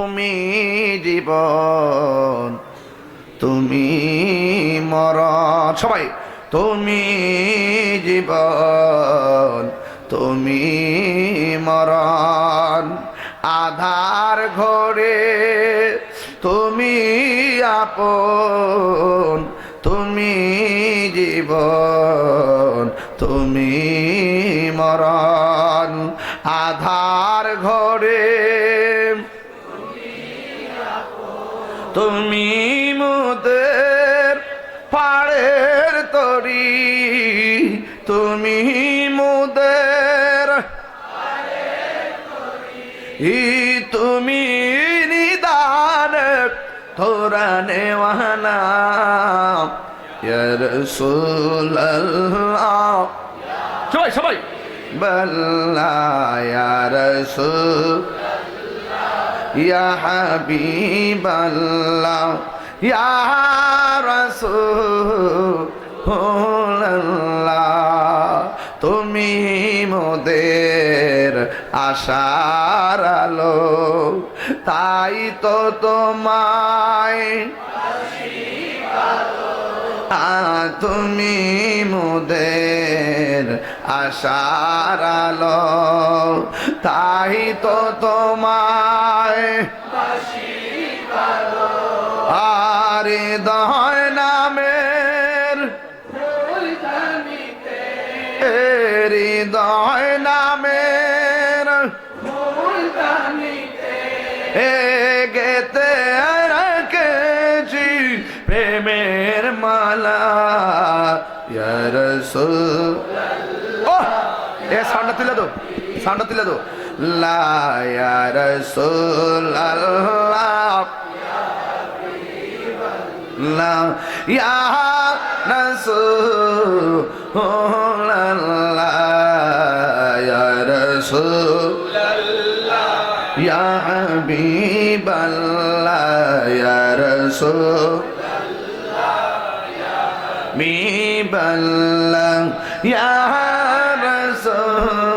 তুমি জীবন, তুমি মরণ। সবাই, তুমি জীবন, তুমি মরণ। আধার ঘরে তুমি আপন, তুমি জীবন, তুমি মরণ। আধার তুমি মুদের পাড়ের তরি তুমি মুদের ই তুমি নিদান তোরা নেওয়ানা সবাই সবাই। বল্লা রসুল ইয়া হাবিবাল্লাহ ইয়া রাসূলুল্লাহ তুমি মোদের আশার আলো তাই তো তোমায় তুমি মোদের আশার আলো, তাই তো তোমায় আর দয় নামের হৃদয় নামের এ গেতে রেখেছি প্রেমের মালা ইয়ার ও এ সাউন্ডটা তুলে দো সাউন্ডটা তুলে দো লা ইয়ার আল্লাহ লা ইয়া রাসূলুল্লাহ ইয়া রাসূল